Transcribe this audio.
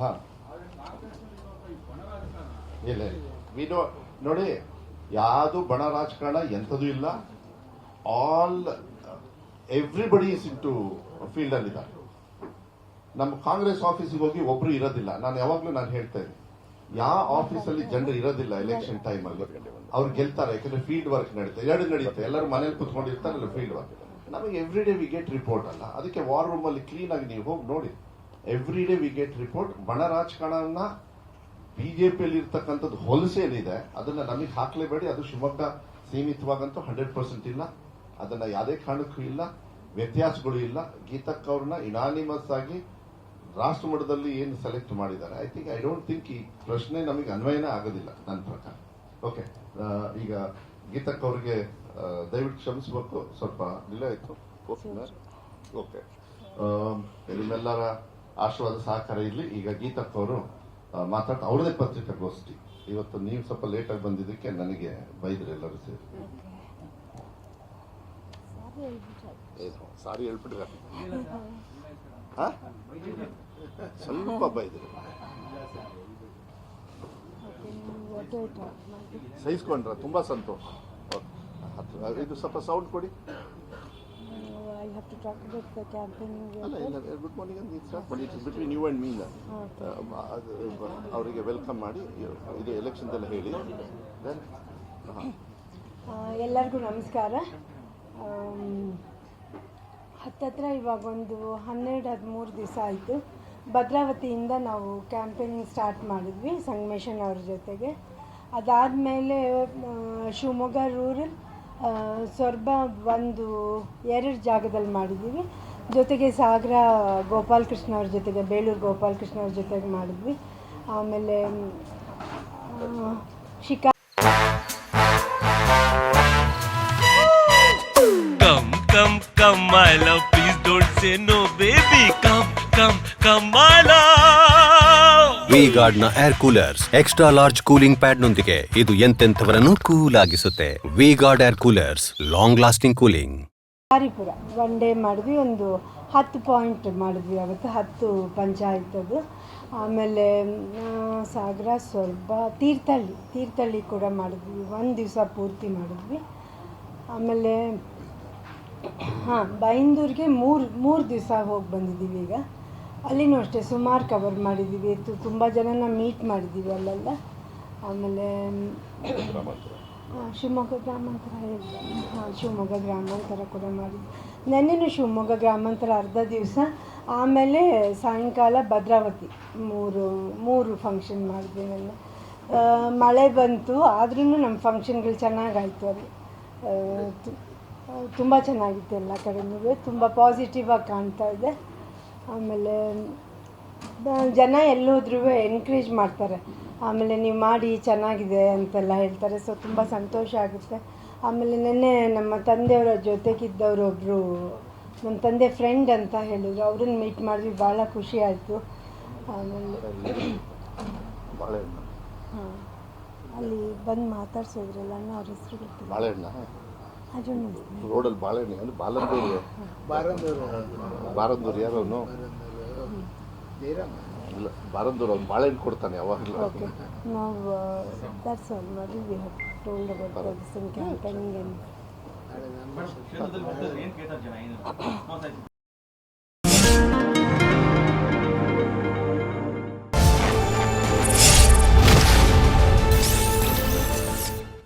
ಹಾಂ. ಇಲ್ಲ ನೋಡಿ, ಯಾವುದು ಬಣ ರಾಜಕಾರಣ ಎಂಥದೂ ಇಲ್ಲ. All everybody is into field ಅಲ್ಲಿ ಇದ್ದಾರೆ. ನಮ್ಮ ಕಾಂಗ್ರೆಸ್ ಆಫೀಸಿಗೆ ಹೋಗಿ ಒಬ್ರು ಇರೋದಿಲ್ಲ. ನಾನು ಯಾವಾಗ್ಲೂ ನಾನು ಹೇಳ್ತಾ ಇದ್ದೀನಿ. ಯಾವ ಆಫೀಸಲ್ಲಿ ಜನರು ಇರೋದಿಲ್ಲ ಎಲೆಕ್ಷನ್ ಟೈಮ್ ಅಲ್ಲಿ. ಅವ್ರು ಗೆಲ್ತಾರೆ, ಯಾಕಂದ್ರೆ ಫೀಲ್ಡ್ ವರ್ಕ್ ನಡೀತದೆ ಎರಡು ನಡೀತದೆ ಎಲ್ಲರೂ ಮನೇಲಿ ಕುತ್ಕೊಂಡಿರ್ತಾರಲ್ಲ ಫೀಲ್ಡ್ ವರ್ಕ್ ನಮಗೆ every day we get report ಅಲ್ಲ. ಅದಕ್ಕೆ ವಾರ್ ರೂಮ್ ಅಲ್ಲಿ ಕ್ಲೀನ್ ಆಗಿ ನೀವು ಹೋಗಿ ನೋಡಿ. Every day we get report ಬಣ ರಾಜಕಾರಣ ಬಿಜೆಪಿಯಲ್ಲಿ ಇರ್ತಕ್ಕಂಥದ್ದು ಹೊಲಸೇನಿದೆ ಅದನ್ನ ನಮಗೆ ಹಾಕ್ಲೇಬೇಡಿ. ಅದು ಶಿವಮೊಗ್ಗ ಸೀಮಿತವಾಗಂತೂ ಹಂಡ್ರೆಡ್ ಪರ್ಸೆಂಟ್ ಇಲ್ಲ. ಅದನ್ನ ಯಾವುದೇ ಕಾರಣಕ್ಕೂ ಇಲ್ಲ. ವ್ಯತ್ಯಾಸಗಳು ಇಲ್ಲ. ಗೀತಕ್ಕವ್ರನ್ನ ಇನಾನಿಮಸ್ ಆಗಿ ರಾಷ್ಟ್ರ ಮಟ್ಟದಲ್ಲಿ ಏನು ಸೆಲೆಕ್ಟ್ ಮಾಡಿದ್ದಾರೆ I think I don't think ಈ ಪ್ರಶ್ನೆ ನಮಗೆ ಅನ್ವಯನೇ ಆಗೋದಿಲ್ಲ ನನ್ನ ಪ್ರಕಾರ. ಓಕೆ ಈಗ ಗೀತಕ್ ಅವರಿಗೆ ದಯವಿಟ್ಟು ಕ್ಷಮಿಸಬೇಕು. ಸ್ವಲ್ಪ ಡಿಲೇ ಆಯ್ತು. ಓಕೆ ನಿಮ್ಮೆಲ್ಲರ ಆಶೀರ್ವಾದ ಸಹಕಾರ ಇರಲಿ. ಈಗ ಗೀತಕ್ ಅವರು ಮಾತಾಡ್ತಾ ಅವ್ರದೇ ಪತ್ರಿಕಾಗೋಷ್ಠಿ. ಇವತ್ತು ನೀವು ಸ್ವಲ್ಪ ಲೇಟಾಗಿ ಬಂದಿದ್ದಕ್ಕೆ ನನಗೆ ಬೈದ್ರೆ ಎಲ್ಲರೂ ಸೇರಿ. ಸಾರಿ ಹೇಳ್ಬಿಟ್ರೆ. ಸ್ವಲ್ಪ ಬೈದ್ರು ಸಹಿಸ್ಕೊಂಡ್ರ ತುಂಬಾ ಸಂತೋಷ. ಇದು ಸ್ವಲ್ಪ ಸೌಂಡ್ ಕೊಡಿ. I have to talk about the campaign. ಅಲ್ಲ ಇಲ್ಲ ಗುಡ್ ಮಾರ್ನಿಂಗ್ ಅಂತ ಸ್ಟಾರ್ಟ್ ಮಾಡಿ it's between you and me ಅವರಿಗೆ ವೆಲ್ಕಮ್ ಮಾಡಿ ಇದು ಎಲೆಕ್ಷನ್ದೆಲ್ಲ ಹೇಳಿ. ದೆನ್ ಎಲ್ಲರಿಗೂ ನಮಸ್ಕಾರ. ಹತ್ತತ್ರ ಇವಾಗ ಒಂದು ಹನ್ನೆರಡು ಹದಿಮೂರು ದಿವಸ ಆಯಿತು. ಭದ್ರಾವತಿಯಿಂದ ನಾವು ಕ್ಯಾಂಪೇನಿಂಗ್ ಸ್ಟಾರ್ಟ್ ಮಾಡಿದ್ವಿ ಸಂಗಮೇಶನ್ ಅವ್ರ ಜೊತೆಗೆ. ಅದಾದಮೇಲೆ ಶಿವಮೊಗ್ಗ ರೂರಲ್ ಸ್ವರ್ಬ ಒಂದು ಎರಡು ಜಾಗದಲ್ಲಿ ಮಾಡಿದ್ದೀವಿ. ಜೊತೆಗೆ ಸಾಗರ ಗೋಪಾಲಕೃಷ್ಣ ಅವ್ರ ಜೊತೆಗೆ ಬೇಲೂರು ಗೋಪಾಲಕೃಷ್ಣ ಅವ್ರ ಜೊತೆಗೆ ಮಾಡಿದ್ವಿ. ಆಮೇಲೆ ಆ, V ಗಾರ್ಡ್ನ air coolers extra large cooling pad ನೊಂದಿಗೆ ಇದು ಎಂತೆಂಥವರನ್ನು cool ಆಗಿಸುತ್ತೆ V Guard air coolers long lasting cooling Haripura one day ಮಾಡಿದ್ವಿ ಒಂದು ಹತ್ತು ಪಾಯಿಂಟ್ ಮಾಡಿದ್ವಿ ಅವತ್ತು ಹತ್ತು ಪಂಚಾಯತ್ ಅದು ಆಮೇಲೆ ಸಾಗರ ಸ್ವಲ್ಪ ತೀರ್ಥಹಳ್ಳಿ ತೀರ್ಥಹಳ್ಳಿ ಕೂಡ ಮಾಡಿದ್ವಿ ಒಂದು ದಿವಸ ಪೂರ್ತಿ ಮಾಡಿದ್ವಿ. ಆಮೇಲೆ ಹಾಂ ಬೈಂದೂರಿಗೆ ಮೂರು ಮೂರು ದಿವಸ ಹೋಗಿ ಬಂದಿದ್ದೀವಿ ಈಗ. ಅಲ್ಲಿನೂ ಅಷ್ಟೇ, ಸುಮಾರು ಕವರ್ ಮಾಡಿದ್ದೀವಿ ತುಂಬ ಜನನ ಮೀಟ್ ಮಾಡಿದ್ದೀವಿ ಅಲ್ಲೆಲ್ಲ. ಆಮೇಲೆ ಶಿವಮೊಗ್ಗ ಗ್ರಾಮಾಂತರ ಹಾಂ, ಶಿವಮೊಗ್ಗ ಗ್ರಾಮಾಂತರ ಕೂಡ ಮಾಡಿದ್ವಿ. ನೆನ್ನೆನೂ ಶಿವಮೊಗ್ಗ ಗ್ರಾಮಾಂತರ ಅರ್ಧ ದಿವಸ, ಆಮೇಲೆ ಸಾಯಂಕಾಲ ಭದ್ರಾವತಿ ಮೂರು ಮೂರು ಫಂಕ್ಷನ್ ಮಾಡಿದ್ವಿ ನೆನ್ನೆ. ಮಳೆ ಬಂತು ಆದ್ರೂ ನಮ್ಮ ಫಂಕ್ಷನ್ಗಳು ಚೆನ್ನಾಗಾಯಿತು ಅಲ್ಲಿ. ತುಂಬ ಚೆನ್ನಾಗಿತ್ತು ಎಲ್ಲ ಕಡೆನೂ. ತುಂಬ ಪಾಸಿಟಿವ್ ಆಗಿ ಕಾಣ್ತಾ ಇದೆ. ಆಮೇಲೆ ಜನ ಎಲ್ಲೋದ್ರೂ ಎನ್ಕರೇಜ್ ಮಾಡ್ತಾರೆ. ಆಮೇಲೆ ನೀವು ಮಾಡಿ ಚೆನ್ನಾಗಿದೆ ಅಂತೆಲ್ಲ ಹೇಳ್ತಾರೆ. ಸೊ ತುಂಬ ಸಂತೋಷ ಆಗುತ್ತೆ. ಆಮೇಲೆ ನಿನ್ನೆ ನಮ್ಮ ತಂದೆಯವರ ಜೊತೆಗಿದ್ದವರು ಒಬ್ಬರು ನಮ್ಮ ತಂದೆ ಫ್ರೆಂಡ್ ಅಂತ ಹೇಳಿದ್ರು. ಅವ್ರನ್ನ ಮೀಟ್ ಮಾಡಿದ್ವಿ ಭಾಳ ಖುಷಿ ಆಯಿತು. ಆಮೇಲೆ ಹಾಂ ಅಲ್ಲಿ ಬಂದು ಮಾತಾಡ್ಸೋದ್ರಲ್ಲ ಅವ್ರ ಹೆಸರು ಗೊತ್ತಿಲ್ಲ. ರೋಡಲ್ಲಿ ಬಾಳೆಹಣ್ಣು ಅಂದ್ರೆ ಬಾಲಂದೂರು. ಬಾರಂದೂರು ಯಾರು ಇಲ್ಲ ಬಾರಂದೂರು ಅವ್ನು ಬಾಳೆಹಣ್ಣು ಕೊಡ್ತಾನೆ ಯಾವಾಗಲೂ. ಓಕೆ ನಾವು ದಟ್ಸ್ ಆಲ್ ಮಾಡಿ we have told about this in campaigning